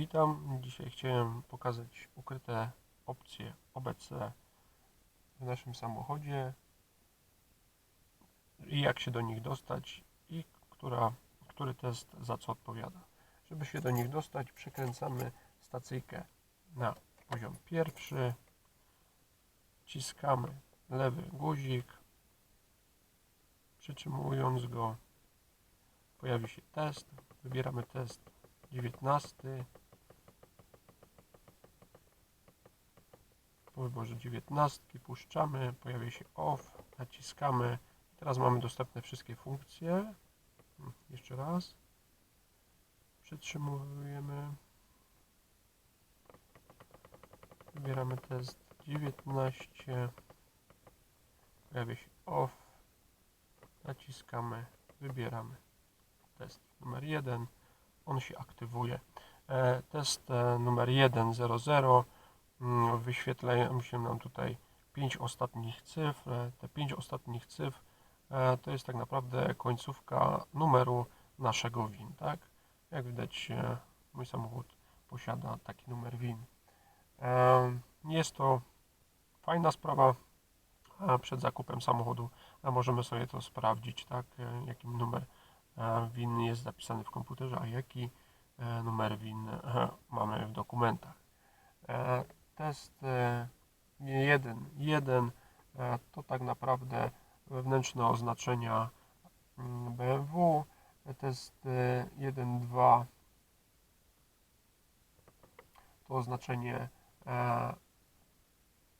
Witam. Dzisiaj chciałem pokazać ukryte opcje OBC w naszym samochodzie i jak się do nich dostać i która, który test za co odpowiada. Żeby się do nich dostać, przekręcamy stacyjkę na poziom pierwszy, wciskamy lewy guzik, przytrzymując go pojawi się test, wybieramy test 19 wyborze 19 puszczamy, pojawia się off, naciskamy. Teraz mamy dostępne wszystkie funkcje. Mm, jeszcze raz. Przytrzymujemy. Wybieramy test 19 pojawia się off. Naciskamy, wybieramy test numer 1 on się aktywuje. E, test e, numer 1.00 mm, wyświetlają się nam tutaj 5 ostatnich cyfr te 5 ostatnich cyfr e, to jest tak naprawdę końcówka numeru naszego WIN tak? jak widać e, mój samochód posiada taki numer WIN E, jest to fajna sprawa przed zakupem samochodu możemy sobie to sprawdzić, tak, jakim numer WIN jest zapisany w komputerze, a jaki numer WIN mamy w dokumentach. E, Test 1.1 to tak naprawdę wewnętrzne oznaczenia mm, BMW. Test 1.2 to oznaczenie e,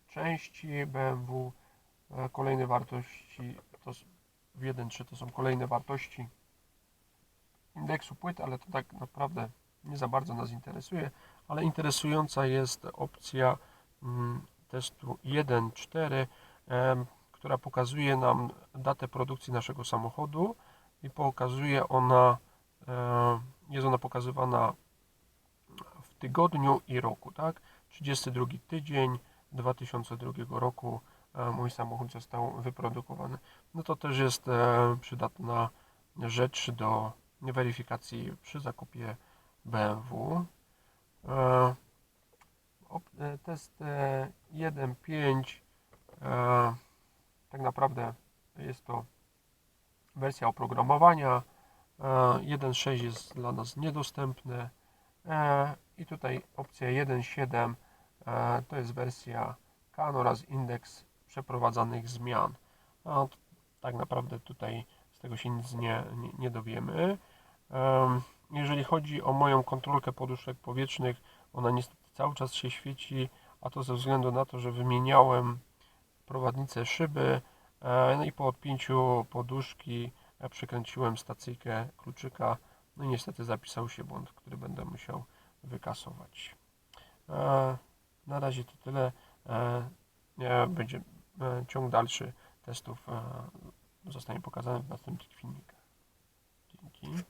części BMW. E, Kolejne wartości to w 1.3 to są kolejne wartości indeksu płyt, ale to tak naprawdę nie za bardzo nas interesuje, ale interesująca jest opcja mm, testu 1.4, em, która pokazuje nam datę produkcji naszego samochodu i pokazuje ona, jest ona pokazywana w tygodniu i roku, tak? 32 tydzień 2002 roku mój samochód został wyprodukowany. No to też jest przydatna rzecz do weryfikacji przy zakupie BMW. E, e, Test e, 1.5 e, tak naprawdę jest to wersja oprogramowania. E, 1.6 jest dla nas niedostępne. E, I tutaj opcja 1.7 e, to jest wersja CAN oraz indeks przeprowadzanych zmian. Tak naprawdę tutaj z tego się nic nie, nie, nie dowiemy. Jeżeli chodzi o moją kontrolkę poduszek powietrznych, ona niestety cały czas się świeci, a to ze względu na to, że wymieniałem prowadnicę szyby e, no i po odpięciu poduszki e, przekręciłem stacyjkę kluczyka no i niestety zapisał się błąd, który będę musiał wykasować. E, Na razie to tyle. Będzie ciąg dalszy testów zostanie pokazany w następnych filmikach. Dzięki.